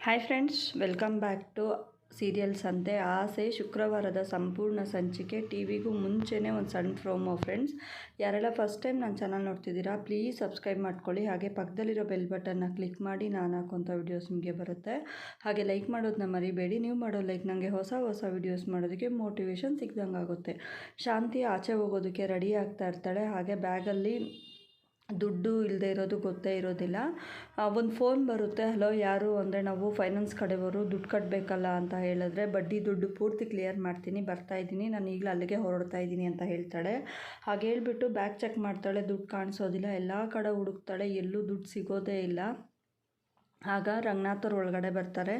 Hi friends welcome back to serial ಸಂತೆ ಆಸೆ ಶುಕ್ರವಾರದ ಸಂಪೂರ್ಣ ಸಂಚಿಕೆ ಟಿ ವಿಗೂ ಮುಂಚೆನೇ ಒಂದು ಸಣ್ಣ ಫ್ರೋಮೋ ಫ್ರೆಂಡ್ಸ್ ಯಾರೆಲ್ಲ ಫಸ್ಟ್ ಟೈಮ್ ನನ್ನ ಚಾನಲ್ ನೋಡ್ತಿದ್ದೀರಾ ಪ್ಲೀಸ್ ಸಬ್ಸ್ಕ್ರೈಬ್ ಮಾಡ್ಕೊಳ್ಳಿ. ಹಾಗೆ ಪಕ್ಕದಲ್ಲಿರೋ ಬೆಲ್ ಬಟನ್ನ ಕ್ಲಿಕ್ ಮಾಡಿ ನಾನು ಹಾಕುವಂಥ ವೀಡಿಯೋಸ್ ನಿಮಗೆ ಬರುತ್ತೆ. ಹಾಗೆ ಲೈಕ್ ಮಾಡೋದನ್ನ ಮರಿಬೇಡಿ. ನೀವು ಮಾಡೋ ಲೈಕ್ ನನಗೆ ಹೊಸ ಹೊಸ ವೀಡಿಯೋಸ್ ಮಾಡೋದಕ್ಕೆ ಮೋಟಿವೇಶನ್ ಸಿಗ್ದಂಗೆ ಆಗುತ್ತೆ ಶಾಂತಿ ಆಚೆ ಹೋಗೋದಕ್ಕೆ ರೆಡಿ ಆಗ್ತಾ ಇರ್ತಾಳೆ. ಹಾಗೆ ಬ್ಯಾಗಲ್ಲಿ ದುಡ್ಡು ಇಲ್ಲದೆ ಇರೋದು, ಗೊತ್ತೇ ಇರೋದಿಲ್ಲ. ಒಂದು ಫೋನ್ ಬರುತ್ತೆ, ಹಲೋ, ಯಾರು? ಅಂದರೆ ನಾವು ಫೈನಾನ್ಸ್ ಕಡೆಯವರು ದುಡ್ಡು ಕಟ್ಟಬೇಕಲ್ಲ ಅಂತ ಹೇಳಿದ್ರೆ, ಬಡ್ಡಿ ದುಡ್ಡು ಪೂರ್ತಿ ಕ್ಲಿಯರ್ ಮಾಡ್ತೀನಿ, ಬರ್ತಾ ಇದ್ದೀನಿ, ನಾನು ಈಗಲೂ ಅಲ್ಲಿಗೆ ಹೊರಡ್ತಾ ಇದ್ದೀನಿ ಅಂತ ಹೇಳ್ತಾಳೆ. ಹಾಗೆ ಹೇಳ್ಬಿಟ್ಟು ಬ್ಯಾಗ್ ಚೆಕ್ ಮಾಡ್ತಾಳೆ, ದುಡ್ಡು ಕಾಣಿಸೋದಿಲ್ಲ, ಎಲ್ಲ ಕಡೆ ಹುಡುಕ್ತಾಳೆ, ಎಲ್ಲೂ ದುಡ್ಡು ಸಿಗೋದೇ ಇಲ್ಲ. ಆಗ ರಂಗನಾಥರ ಒಳಗಡೆ ಬರ್ತಾರೆ.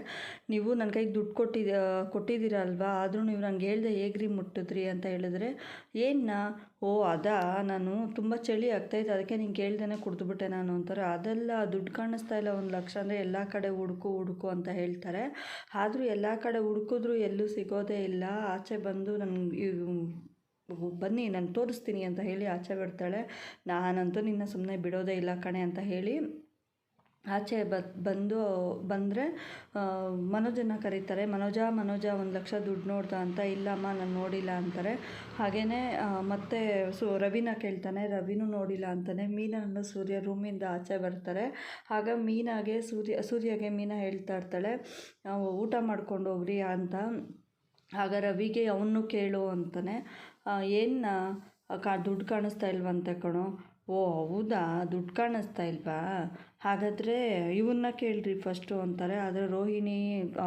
ನೀವು ನನ್ನ ಕೈಗೆ ದುಡ್ಡು ಕೊಟ್ಟಿದ್ದ ಕೊಟ್ಟಿದ್ದೀರಲ್ವಾ? ಆದರೂ ನೀವು ನಂಗೆ ಹೇಳ್ದೆ ಹೇಗ್ರಿ ಮುಟ್ಟಿದ್ರಿ ಅಂತ ಹೇಳಿದ್ರೆ ಏನ ಓ, ಅದಾ? ನಾನು ತುಂಬ ಚಳಿ ಆಗ್ತಾಯಿತ್ತು ಅದಕ್ಕೆ ನಿಂಗೆ ಕೇಳ್ದೇ ಕುಡಿದ್ಬಿಟ್ಟೆ ನಾನು ಅಂತಾರೆ. ಅದೆಲ್ಲ ದುಡ್ಡು ಕಾಣಿಸ್ತಾ ಇಲ್ಲ, ಒಂದು ಲಕ್ಷ ಅಂದರೆ ಎಲ್ಲ ಕಡೆ ಹುಡುಕು ಹುಡುಕು ಅಂತ ಹೇಳ್ತಾರೆ. ಆದರೂ ಎಲ್ಲ ಕಡೆ ಹುಡುಕಿದ್ರು ಎಲ್ಲೂ ಸಿಗೋದೇ ಇಲ್ಲ. ಆಚೆ ಬಂದು ನನಗೆ ಬನ್ನಿ, ನಾನು ತೋರಿಸ್ತೀನಿ ಅಂತ ಹೇಳಿ ಆಚೆ ಬಿಡ್ತಾಳೆ ನಾನಂತೂ ನಿನ್ನ ಸುಮ್ಮನೆ ಬಿಡೋದೇ ಇಲ್ಲ ಕಣೆ ಅಂತ ಹೇಳಿ ಆಚೆ ಬ, ಬಂದು ಬಂದರೆ ಮನೋಜನ್ನು ಕರೀತಾರೆ. ಮನೋಜ ಮನೋಜ ಒಂದು ಲಕ್ಷ ದುಡ್ಡು ನೋಡ್ದ ಅಂತ, ಇಲ್ಲಮ್ಮ, ನಾನು ನೋಡಿಲ್ಲ ಅಂತಾರೆ. ಹಾಗೆಯೇ ಮತ್ತೆ ಸು, ರವಿನ ಕೇಳ್ತಾನೆ, ರವಿನೂ ನೋಡಿಲ್ಲ ಅಂತಾನೆ. ಮೀನನ್ನು ಸೂರ್ಯ, ರೂಮಿಂದ ಆಚೆ ಬರ್ತಾರೆ. ಆಗ ಮೀನಾಗೆ ಸೂರ್ಯ, ಸೂರ್ಯಗೆ ಮೀನ ಹೇಳ್ತಾ ಇರ್ತಾಳೆ ಊಟ ಮಾಡ್ಕೊಂಡು ಹೋಗ್ರಿ ಅಂತ. ಆಗ ರವಿಗೆ ಅವನು ಕೇಳು ಅಂತಾನೆ. ಏನು ಕಾ, ದುಡ್ಡು ಕಾಣಿಸ್ತಾ ಇಲ್ವಂತೆ ಕಣೋ. ಓ, ಹೌದಾ? ದುಡ್ಡು ಕಾಣಿಸ್ತಾ ಇಲ್ವಾ? ಹಾಗಾದರೆ ಇವನ್ನ ಕೇಳ್ರಿ ಫಸ್ಟು ಅಂತಾರೆ. ಆದರೆ ರೋಹಿಣಿ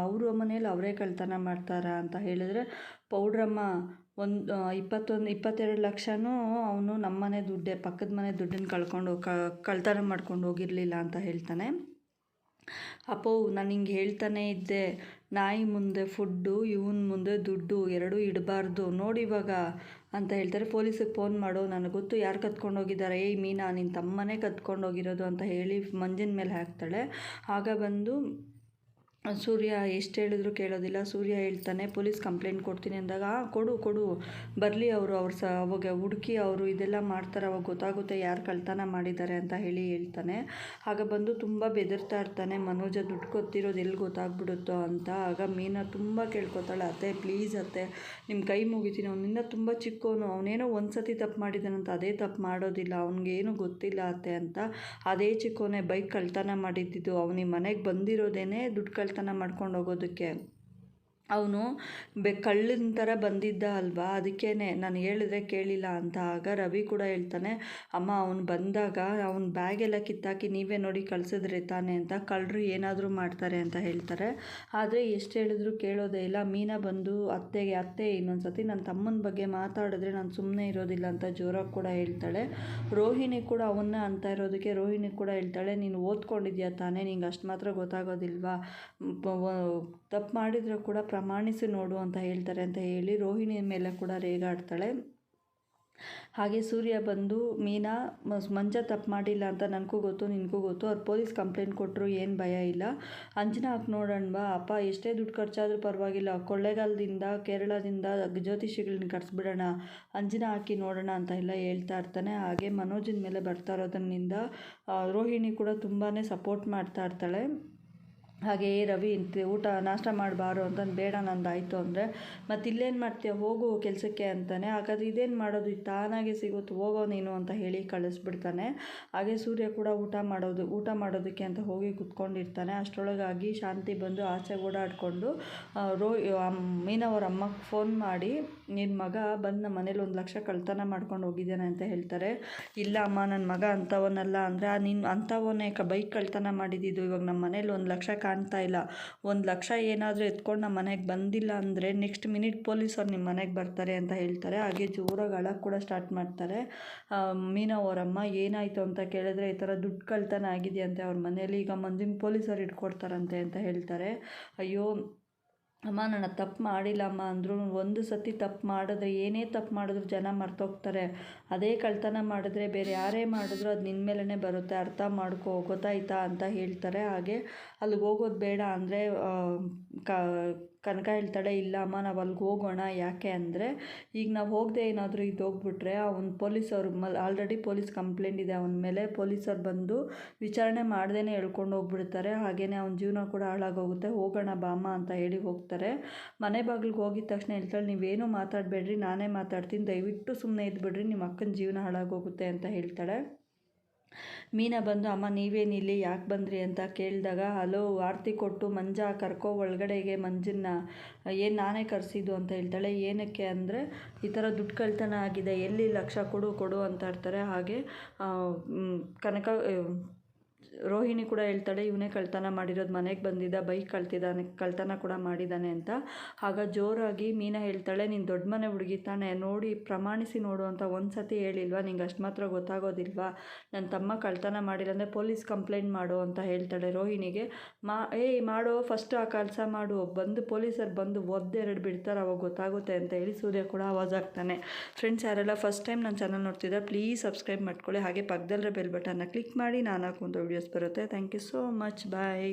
ಅವರು ಮನೇಲಿ ಅವರೇ ಕಳ್ತನ ಮಾಡ್ತಾರಾ ಅಂತ ಹೇಳಿದ್ರೆ ಪೌಡ್ರಮ್ಮ ಒಂದು ಇಪ್ಪತ್ತೊಂದು, ಇಪ್ಪತ್ತೆರಡು ಲಕ್ಷನೂ ಅವನು ನಮ್ಮನೆ ದುಡ್ಡೇ, ಪಕ್ಕದ ಮನೆ ದುಡ್ಡನ್ನು ಕಳ್ಕೊಂಡು ಕಳ್ತನ ಮಾಡ್ಕೊಂಡು ಹೋಗಿರಲಿಲ್ಲ ಅಂತ ಹೇಳ್ತಾನೆ. ಅಪ್ಪೋ, ನಾನು ಹಿಂಗೆ ಹೇಳ್ತಾನೆ ಇದ್ದೆ. ನಾಯಿ ಮುಂದೆ ಫುಡ್ಡು, ಇವನ ಮುಂದೆ ದುಡ್ಡು, ಎರಡೂ ಇಡಬಾರ್ದು. ನೋಡಿ ಇವಾಗ ಅಂತ ಹೇಳ್ತಾರೆ. ಪೊಲೀಸಿಗೆ ಫೋನ್ ಮಾಡು, ನನಗೆ ಗೊತ್ತು ಯಾರು ಕತ್ಕೊಂಡೋಗಿದ್ದಾರೆ ಏಯ್ ಮೀನಾ ನಿನ್ನ ತಮ್ಮನೇ ಕತ್ಕೊಂಡೋಗಿರೋದು ಅಂತ ಹೇಳಿ ಮಂಜಿನ ಮೇಲೆ ಹಾಕ್ತಾಳೆ. ಆಗ ಬಂದು ಸೂರ್ಯ ಎಷ್ಟು ಹೇಳಿದ್ರು ಕೇಳೋದಿಲ್ಲ. ಸೂರ್ಯ ಹೇಳ್ತಾನೆ, ಪೊಲೀಸ್ ಕಂಪ್ಲೇಂಟ್ ಕೊಡ್ತೀನಿ ಅಂದಾಗ ಕೊಡು ಕೊಡು. ಬರಲಿ ಅವರು, ಅವ್ರು ಸ, ಅವಾಗ ಹುಡುಕಿ ಅವರು ಇದೆಲ್ಲ ಮಾಡ್ತಾರೆ, ಅವಾಗ ಗೊತ್ತಾಗುತ್ತೆ ಯಾರು ಕಳ್ತನ ಮಾಡಿದ್ದಾರೆ ಅಂತ ಹೇಳಿ ಹೇಳ್ತಾನೆ. ಆಗ ಬಂದು ತುಂಬ ಬೆದರ್ತಾ ಇರ್ತಾನೆ. ಮನೋಜ, ದುಡ್ಡು ಕೊತ್ತಿರೋದು ಎಲ್ಲಿ ಗೊತ್ತಾಗ್ಬಿಡುತ್ತೋ ಅಂತ. ಆಗ ಮೀನಾ ತುಂಬ ಕೇಳ್ಕೊತಾಳೆ, ಅತ್ತೆ, ಪ್ಲೀಸ್ ಅತ್ತೆ ನಿಮ್ಮ ಕೈ ಮುಗಿತೀನಿ. ಅವನಿಂದ ತುಂಬ ಚಿಕ್ಕವನು ಅವನೇನೋ ಒಂದು ಸತಿ ತಪ್ಪು ಮಾಡಿದ್ದಾನಂತ ಅದೇ ತಪ್ಪು ಮಾಡೋದಿಲ್ಲ. ಅವ್ನಿಗೇನು ಗೊತ್ತಿಲ್ಲ ಅತ್ತೆ ಅಂತ. ಅದೇ ಚಿಕ್ಕವನೇ ಬೈಕ್ ಕಳ್ತನ ಮಾಡಿದ್ದಿದ್ದು ಅವನಿಗೆ ಮನೆಗೆ ಬಂದಿರೋದೇನೆ ದುಡ್ಡು ಕಳ್ ಕಳ್ತನ ಮಾಡ್ಕೊಂಡು ಹೋಗೋದಕ್ಕೆ ಅವನು ಬೆ ಕಳ್ಳನ ಥರ ಬಂದಿದ್ದ ಅಲ್ವಾ? ಅದಕ್ಕೇ ನಾನು ಹೇಳಿದ್ರೆ ಕೇಳಿಲ್ಲ ಅಂತ. ಆಗ ರವಿ ಕೂಡ ಹೇಳ್ತಾನೆ, ಅಮ್ಮ, ಅವನು ಬಂದಾಗ ಅವ್ನ ಬ್ಯಾಗೆಲ್ಲ ಕಿತ್ತಾಕಿ ನೀವೇ ನೋಡಿ ಕಳಿಸಿದ್ರೆ ತಾನೆ ಅಂತ. ಕಳ್ಳರು ಏನಾದರೂ ಮಾಡ್ತಾರೆ ಅಂತ ಹೇಳ್ತಾರೆ. ಆದರೆ ಎಷ್ಟು ಹೇಳಿದ್ರು ಕೇಳೋದೇ ಇಲ್ಲ. ಮೀನಾ ಬಂದು ಅತ್ತೆಗೆ, ಅತ್ತೆ ಇನ್ನೊಂದು ಸತಿ ನನ್ನ ತಮ್ಮನ ಬಗ್ಗೆ ಮಾತಾಡಿದ್ರೆ ನಾನು ಸುಮ್ಮನೆ ಇರೋದಿಲ್ಲ ಅಂತ ಜೋರಾಗಿ ಕೂಡ ಹೇಳ್ತಾಳೆ. ರೋಹಿಣಿ ಕೂಡ ಅವನ್ನ ಅಂತ ಇರೋದಕ್ಕೆ ರೋಹಿಣಿ ಕೂಡ ಹೇಳ್ತಾಳೆ, ನೀನು ಓದ್ಕೊಂಡಿದ್ಯಾ ತಾನೇ? ನಿಂಗೆ ಅಷ್ಟು ಮಾತ್ರ ಗೊತ್ತಾಗೋದಿಲ್ವಾ? ತಪ್ಪು ಮಾಡಿದರೆ ಕೂಡ ಪ್ರಮಾಣಿಸಿ ನೋಡು ಅಂತ ಹೇಳ್ತಾರೆ ಅಂತ ಹೇಳಿ ರೋಹಿಣಿ ಮೇಲೆ ಕೂಡ ರೇಗಾಡ್ತಾಳೆ. ಹಾಗೆ ಸೂರ್ಯ ಬಂದು, ಮೀನಾ ಮಂಜ ತಪ್ಪು ಮಾಡಿಲ್ಲ ಅಂತ ನನಗೂ ಗೊತ್ತು, ನಿನಗೂ ಗೊತ್ತು. ಅವ್ರು ಪೊಲೀಸ್ ಕಂಪ್ಲೇಂಟ್ ಕೊಟ್ಟರು ಏನು ಭಯ ಇಲ್ಲ. ಅಂಜನ ಹಾಕಿ ನೋಡೋಣವಾ ಅಪ್ಪ. ಎಷ್ಟೇ ದುಡ್ಡು ಖರ್ಚಾದರೂ ಪರವಾಗಿಲ್ಲ. ಕೊಳ್ಳೇಗಾಲದಿಂದ, ಕೇರಳದಿಂದ ಜ್ಯೋತಿಷಿಗಳನ್ನ ಕರೆಸ್ಬಿಡೋಣ ಅಂಜನ ಹಾಕಿ ನೋಡೋಣ ಅಂತ ಎಲ್ಲ ಹೇಳ್ತಾ ಇರ್ತಾನೆ. ಹಾಗೆ ಮನೋಜಿನ ಮೇಲೆ ಬರ್ತಾ ಇರೋದ್ರಿಂದ ರೋಹಿಣಿ ಕೂಡ ತುಂಬಾ ಸಪೋರ್ಟ್ ಮಾಡ್ತಾ ಇರ್ತಾಳೆ. ಹಾಗೆ ರವಿ ಇಂತ ಊಟ ನಾಷ್ಟ ಮಾಡಬಾರು ಅಂತಂದು ಬೇಡ ನಂದಾಯಿತು ಅಂದರೆ, ಮತ್ತು ಇಲ್ಲೇನು ಮಾಡ್ತೀಯ? ಹೋಗು ಕೆಲಸಕ್ಕೆ ಅಂತಾನೆ. ಹಾಗಾದ್ರೆ ಇದೇನು ಮಾಡೋದು? ತಾನಾಗೆ ಸಿಗುತ್ತೆ, ಹೋಗೋ ನೀನು ಅಂತ ಹೇಳಿ ಕಳಿಸ್ಬಿಡ್ತಾನೆ. ಹಾಗೆ ಸೂರ್ಯ ಕೂಡ ಊಟ ಮಾಡೋದು, ಊಟ ಮಾಡೋದಕ್ಕೆ ಅಂತ ಹೋಗಿ ಕುತ್ಕೊಂಡಿರ್ತಾನೆ. ಅಷ್ಟರೊಳಗಾಗಿ ಶಾಂತಿ ಬಂದು ಆಚೆ ಓಡಾಡಿಕೊಂಡು ರೋ ಮೀನವ್ರ ಅಮ್ಮಗೆ ಫೋನ್ ಮಾಡಿ ನಿನ್ನ ಮಗ ಬಂದು ನಮ್ಮ ಮನೇಲಿ ಒಂದು ಲಕ್ಷ ಕಳ್ತನ ಮಾಡ್ಕೊಂಡು ಹೋಗಿದ್ದಾನೆ ಅಂತ ಹೇಳ್ತಾರೆ. ಇಲ್ಲ ಅಮ್ಮ ನನ್ನ ಮಗ ಅಂಥವನ್ನಲ್ಲ ಅಂದರೆ ನೀನು ಅಂಥವನ್ನೇ ಕ, ಬೈಕ್ ಕಳ್ತನ ಮಾಡಿದ್ದು ಇವಾಗ ನಮ್ಮ ಮನೇಲಿ ಒಂದು ಲಕ್ಷ ಕಾಣ್ತಾ ಇಲ್ಲ. ಒಂದು ಲಕ್ಷ ಏನಾದರೂ ಎತ್ಕೊಂಡು ನಮ್ಮ ಮನೆಗೆ ಬಂದಿಲ್ಲ ಅಂದರೆ ನೆಕ್ಸ್ಟ್ ಮಿನಿಟ್ ಪೊಲೀಸವ್ರು ನಿಮ್ಮ ಮನೆಗೆ ಬರ್ತಾರೆ ಅಂತ ಹೇಳ್ತಾರೆ. ಹಾಗೆ ಜೋರಾಗಿ ಅಳಕ್ಕೆ ಕೂಡ ಸ್ಟಾರ್ಟ್ ಮಾಡ್ತಾರೆ. ಮೀನಾ ಅವರಮ್ಮ, ಏನಾಯಿತು ಅಂತ ಕೇಳಿದ್ರೆ ಈ ಥರ ದುಡ್ಡು ಕಳ್ತನ ಆಗಿದೆಯಂತೆ ಅವ್ರ ಮನೇಲಿ, ಈಗ ಮಂಜಿನ ಪೊಲೀಸರು ಇಟ್ಕೊಡ್ತಾರಂತೆ ಅಂತ ಹೇಳ್ತಾರೆ. ಅಯ್ಯೋ ಅಮ್ಮ ನಾನು ತಪ್ಪು ಮಾಡಿಲ್ಲಮ್ಮ ಅಂದರು ಒಂದು ಸತಿ ತಪ್ಪು ಮಾಡಿದ್ರೆ, ಏನೇ ತಪ್ಪು ಮಾಡಿದ್ರು ಜನ ಮರ್ತೋಗ್ತಾರೆ. ಅದೇ ಕಳ್ತನ ಮಾಡಿದ್ರೆ ಬೇರೆ ಯಾರೇ ಮಾಡಿದ್ರು ಅದು ನಿನ್ನ ಮೇಲೇ ಬರುತ್ತೆ. ಅರ್ಥ ಮಾಡ್ಕೋ, ಗೊತ್ತಾಯಿತಾ ಅಂತ ಹೇಳ್ತಾರೆ. ಹಾಗೆ ಅಲ್ಲಿಗೆ ಹೋಗೋದು ಬೇಡ ಅಂದರೆ ಕ ಕನಕ ಹೇಳ್ತಾಳೆ, ಇಲ್ಲ ಅಮ್ಮ, ನಾವು ಅಲ್ಲಿಗೆ ಹೋಗೋಣ, ಯಾಕೆ ಅಂದರೆ ಈಗ ನಾವು ಹೋಗದೆ ಏನಾದರೂ ಇದು ಹೋಗ್ಬಿಟ್ರೆ ಅವ್ನು ಪೊಲೀಸವ್ರು ಮಲ್ ಆಲ್ರೆಡಿ ಪೊಲೀಸ್ ಕಂಪ್ಲೇಂಟ್ ಇದೆ ಅವನ ಮೇಲೆ ಪೊಲೀಸರು ಬಂದು ವಿಚಾರಣೆ ಮಾಡ್ದೇ ಹೇಳ್ಕೊಂಡು ಹೋಗ್ಬಿಡ್ತಾರೆ. ಹಾಗೆಯೇ ಅವ್ನ ಜೀವನ ಕೂಡ ಹಾಳಾಗೋಗುತ್ತೆ. ಹೋಗೋಣ ಬಾಮ್ಮ ಅಂತ ಹೇಳಿ ಹೋಗ್ತಾರೆ. ಮನೆ ಬಾಗಿಲಿಗೆ ಹೋಗಿದ ತಕ್ಷಣ ಹೇಳ್ತಾಳೆ, ನೀವೇನು ಮಾತಾಡಬೇಡ್ರಿ, ನಾನೇ ಮಾತಾಡ್ತೀನಿ. ದಯವಿಟ್ಟು ಸುಮ್ಮನೆ ಇದ್ಬಿಡ್ರಿ ನಿಮ್ಮ ಅಕ್ಕನ ಜೀವನ ಹಾಳಾಗೋಗುತ್ತೆ ಅಂತ ಹೇಳ್ತಾಳೆ. ಮೀನಾ ಬಂದು, ಅಮ್ಮ ನೀವೇನಿಲ್ಲಿ ಯಾಕೆ ಬಂದ್ರಿ? ಅಂತ ಕೇಳಿದಾಗ, ಹಲೋ, ಆರತಿ ಕೊಟ್ಟು ಮಂಜ ಕರ್ಕೋ ಒಳಗಡೆಗೆ ಮಂಜನ್ನ. ಏನು ನಾನೇ ಕರೆಸಿದ್ದು? ಅಂತ ಹೇಳ್ತಾಳೆ. ಏನಕ್ಕೆ? ಅಂದರೆ, ಈ ಥರ ದುಡ್ಡು ಕಳ್ತನ ಆಗಿದೆ. ಎಲ್ಲಿ ಲಕ್ಷ ಕೊಡು ಕೊಡು ಅಂತ ಇರ್ತಾರೆ ಹಾಗೆ ಕನಕ ರೋಹಿಣಿ ಕೂಡ ಹೇಳ್ತಾಳೆ, ಇವನೇ ಕಳ್ತನ ಮಾಡಿರೋದು ಮನೆಗೆ ಬಂದಿದ್ದ, ಬೈಕ್ ಕಳ್ತಿದ್ದಾನೆ, ಕಳ್ತನ ಕೂಡ ಮಾಡಿದ್ದಾನೆ ಅಂತ. ಆಗ ಜೋರಾಗಿ ಮೀನಾ ಹೇಳ್ತಾಳೆ, ನೀನು ದೊಡ್ಡ ಮನೆ ಹುಡುಗಿ ತಾನೆ, ನೋಡಿ, ಪ್ರಮಾಣಿಸಿ ನೋಡು ಅಂತ ಒಂದು ಸತಿ ಹೇಳಿಲ್ವಾ? ನಿಂಗೆ ಅಷ್ಟು ಮಾತ್ರ ಗೊತ್ತಾಗೋದಿಲ್ವಾ? ನನ್ನ ತಮ್ಮ ಕಳ್ತನ ಮಾಡಿಲ್ಲ ಅಂದರೆ ಪೊಲೀಸ್ ಕಂಪ್ಲೇಂಟ್ ಮಾಡು ಅಂತ ಹೇಳ್ತಾಳೆ ರೋಹಿಣಿಗೆ. ಮಾ, ಏಯ್, ಮಾಡೋ, ಫಸ್ಟ್ ಆ ಕೆಲಸ ಮಾಡು, ಬಂದು ಪೊಲೀಸರು ಬಂದು ಒದ್ದೆರಡು ಬಿಡ್ತಾರೆ, ಅವಾಗ ಗೊತ್ತಾಗುತ್ತೆ ಅಂತ ಹೇಳಿ ಸೂರ್ಯ ಕೂಡ ಆವಾಜ್ ಆಗ್ತಾನೆ ಫ್ರೆಂಡ್ಸ್, ಯಾರೆಲ್ಲ ಫಸ್ಟ್ ಟೈಮ್ ನನ್ನ ಚಾನಲ್ ನೋಡ್ತಿದ್ದ ಪ್ಲೀಸ್ ಸಬ್ಸ್ಕ್ರೈಬ್ ಮಾಡ್ಕೊಳ್ಳಿ, ಹಾಗೆ ಪಕ್ಕದಲ್ಲೇ ಬೆಲ್ ಬಟನ್ನ ಕ್ಲಿಕ್ ಮಾಡಿ, ನಾನು ಹಾಕುವಂಥ ವೀಡಿಯೋಸ್ ಬರುತ್ತೆ thank you so much bye